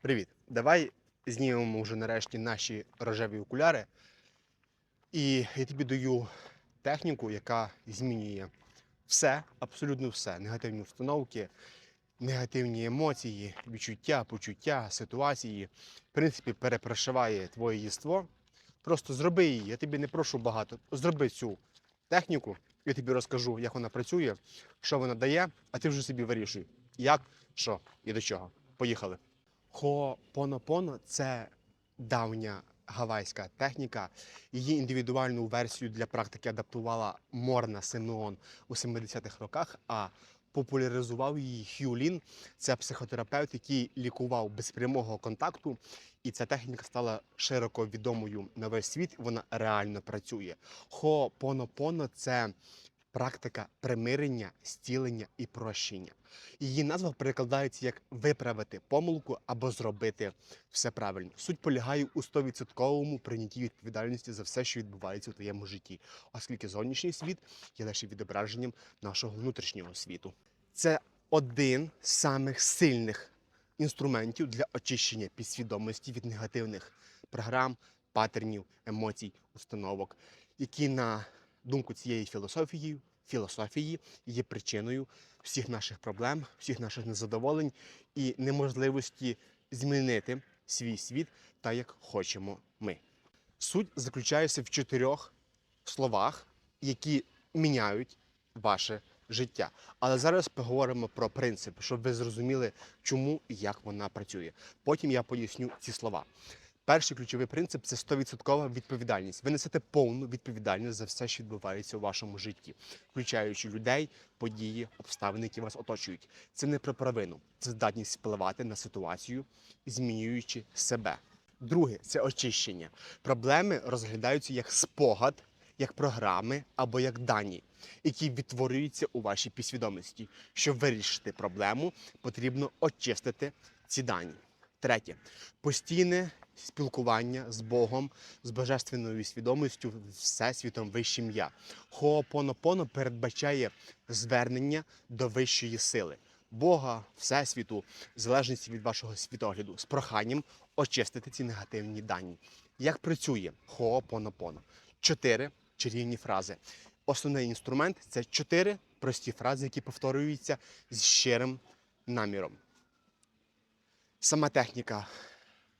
Привіт. Давай знімемо вже нарешті наші рожеві окуляри. І я тобі даю техніку, яка змінює все, абсолютно все. Негативні установки, негативні емоції, відчуття, почуття, ситуації. В принципі, перепрошиває твоє єство. Просто зроби її. Я тобі не прошу багато. Зроби цю техніку. Я тобі розкажу, як вона працює, що вона дає, а ти вже собі вирішуй, як, що і до чого. Поїхали. Хо'опонопоно – це давня гавайська техніка. Її індивідуальну версію для практики адаптувала Морна Симеон у 70-х роках, а популяризував її Хью Лін. Це психотерапевт, який лікував без прямого контакту. І ця техніка стала широко відомою на весь світ. Вона реально працює. Хо'опонопоно – це практика примирення, стілення і прощення. Її назва перекладається як виправити помилку або зробити все правильно. Суть полягає у 100% прийнятті відповідальності за все, що відбувається у твоєму житті, оскільки зовнішній світ є лише відображенням нашого внутрішнього світу. Це один з самих сильних інструментів для очищення підсвідомості від негативних програм, патернів, емоцій, установок, які на думку цієї філософії, філософії є причиною всіх наших проблем, всіх наших незадоволень і неможливості змінити свій світ так, як хочемо ми. Суть заключається в чотирьох словах, які міняють ваше життя. Але зараз поговоримо про принцип, щоб ви зрозуміли, чому і як вона працює. Потім я поясню ці слова. Перший ключовий принцип це 100% відповідальність. Ви несете повну відповідальність за все, що відбувається у вашому житті, включаючи людей, події, обставини, які вас оточують. Це не про провину, це здатність впливати на ситуацію, змінюючи себе. Друге це очищення. Проблеми розглядаються як спогад, як програми або як дані, які відтворюються у вашій підсвідомості. Щоб вирішити проблему, потрібно очистити ці дані. Третє постійне спілкування з Богом, з божественною свідомістю, всесвітом вищим я. Хоопонопоно передбачає звернення до вищої сили. Бога, Всесвіту, в залежності від вашого світогляду, з проханням очистити ці негативні дані. Як працює Хоопонопоно? Чотири чарівні фрази. Основний інструмент це чотири прості фрази, які повторюються з щирим наміром. Сама техніка,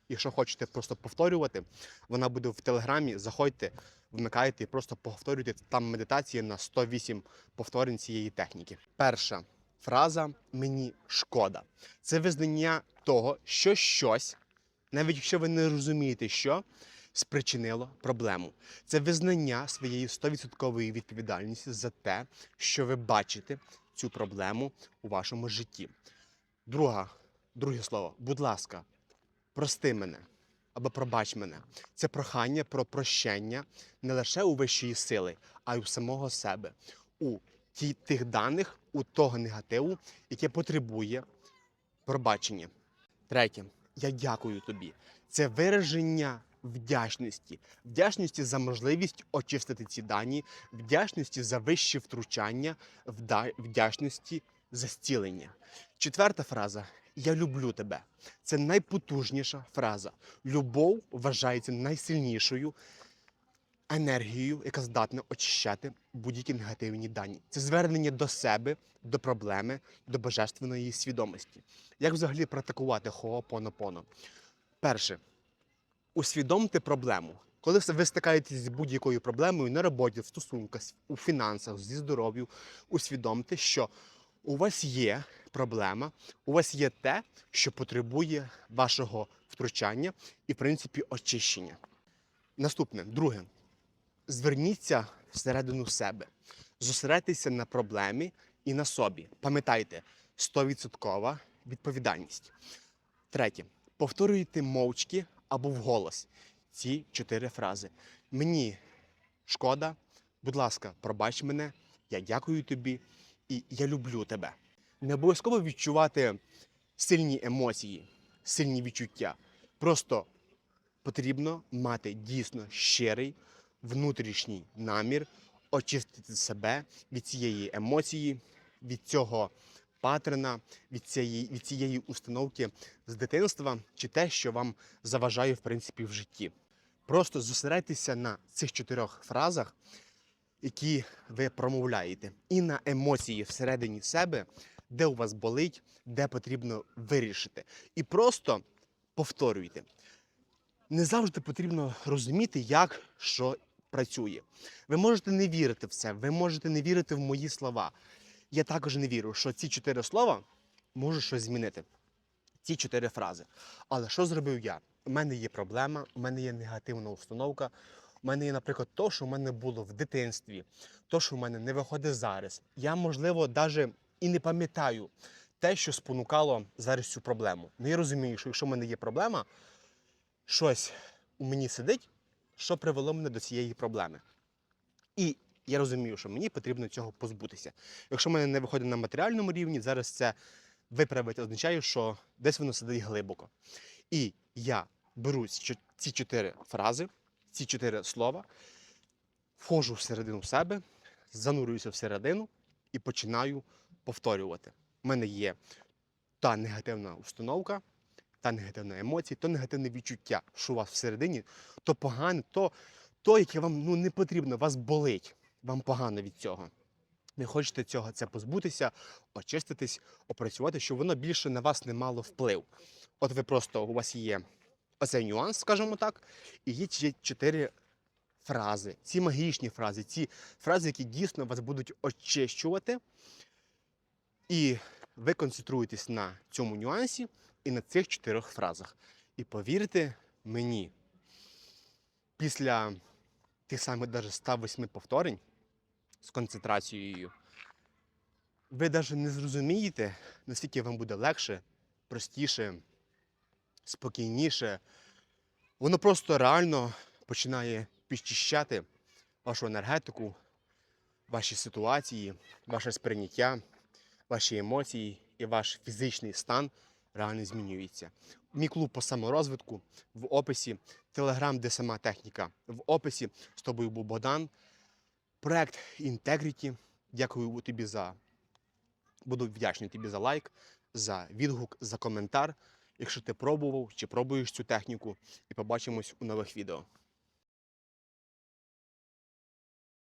якщо хочете просто повторювати, вона буде в телеграмі. Заходьте, вмикайте і просто повторюйте. Там медитація на 108 повторень цієї техніки. Перша фраза мені шкода. Це визнання того, що щось, навіть якщо ви не розумієте, що спричинило проблему. Це визнання своєї 100% відповідальності за те, що ви бачите цю проблему у вашому житті. Друга Друге слово, будь ласка, прости мене або пробач мене. Це прохання про прощення не лише у вищої сили, а й у самого себе, у ті, тих даних, у того негативу, яке потребує пробачення. Третє, я дякую тобі. Це вираження вдячності, вдячності за можливість очистити ці дані, вдячності за вище втручання, вдячності за зцілення. Четверта фраза я люблю тебе. Це найпотужніша фраза. Любов вважається найсильнішою енергією, яка здатна очищати будь-які негативні дані. Це звернення до себе, до проблеми, до божественної свідомості. Як взагалі практикувати хоопонопоно? Перше, усвідомте проблему. Коли ви стикаєтесь з будь-якою проблемою на роботі, в стосунках, у фінансах, зі здоров'ям, усвідомте, що у вас є проблема, у вас є те, що потребує вашого втручання і, в принципі, очищення. Наступне, друге, зверніться всередину себе, зосередьтеся на проблемі і на собі. Пам'ятайте, 100% відповідальність. Третє, повторюйте мовчки або вголос ці чотири фрази. Мені шкода, будь ласка, пробач мене, я дякую тобі і я люблю тебе. Не обов'язково відчувати сильні емоції, сильні відчуття. Просто потрібно мати дійсно щирий внутрішній намір очистити себе від цієї емоції, від цього патерна від цієї, від цієї установки з дитинства, чи те, що вам заважає в принципі в житті. Просто зосередьтеся на цих чотирьох фразах, які ви промовляєте, і на емоції всередині себе, де у вас болить, де потрібно вирішити. І просто повторюйте. Не завжди потрібно розуміти, як що працює. Ви можете не вірити в це, ви можете не вірити в мої слова. Я також не вірю, що ці чотири слова можуть щось змінити. Ці чотири фрази. Але що зробив я? У мене є проблема, у мене є негативна установка. У мене є, наприклад, то, що в мене було в дитинстві, то, що в мене не виходить зараз. Я, можливо, навіть і не пам'ятаю те, що спонукало зараз цю проблему. Ну я розумію, що якщо в мене є проблема, щось у мені сидить, що привело мене до цієї проблеми. І я розумію, що мені потрібно цього позбутися. Якщо в мене не виходить на матеріальному рівні, зараз це виправити означає, що десь воно сидить глибоко. І я беру ці чотири фрази, ці чотири слова, входжу всередину себе, занурююся всередину і починаю повторювати. У мене є та негативна установка, та негативна емоція, то негативне відчуття, що у вас всередині, то погане, то, то яке вам ну, не потрібно, вас болить, вам погано від цього. Ви хочете цього це позбутися, очиститись, опрацювати, щоб воно більше на вас не мало вплив. От ви просто у вас є оцей нюанс, скажімо так, і є чотири фрази, ці магічні фрази, ці фрази, які дійсно вас будуть очищувати. І ви концентруєтесь на цьому нюансі і на цих чотирьох фразах. І повірте мені, після тих самих даже 108 повторень з концентрацією, ви навіть не зрозумієте, наскільки вам буде легше, простіше, спокійніше. Воно просто реально починає підчищати вашу енергетику, ваші ситуації, ваше сприйняття, ваші емоції і ваш фізичний стан реально змінюється. Мій клуб по саморозвитку в описі, телеграм, де сама техніка в описі. З тобою був Богдан. Проект Integrity. Дякую тобі за. Буду вдячний тобі за лайк, за відгук, за коментар. Якщо ти пробував чи пробуєш цю техніку, і побачимось у нових відео.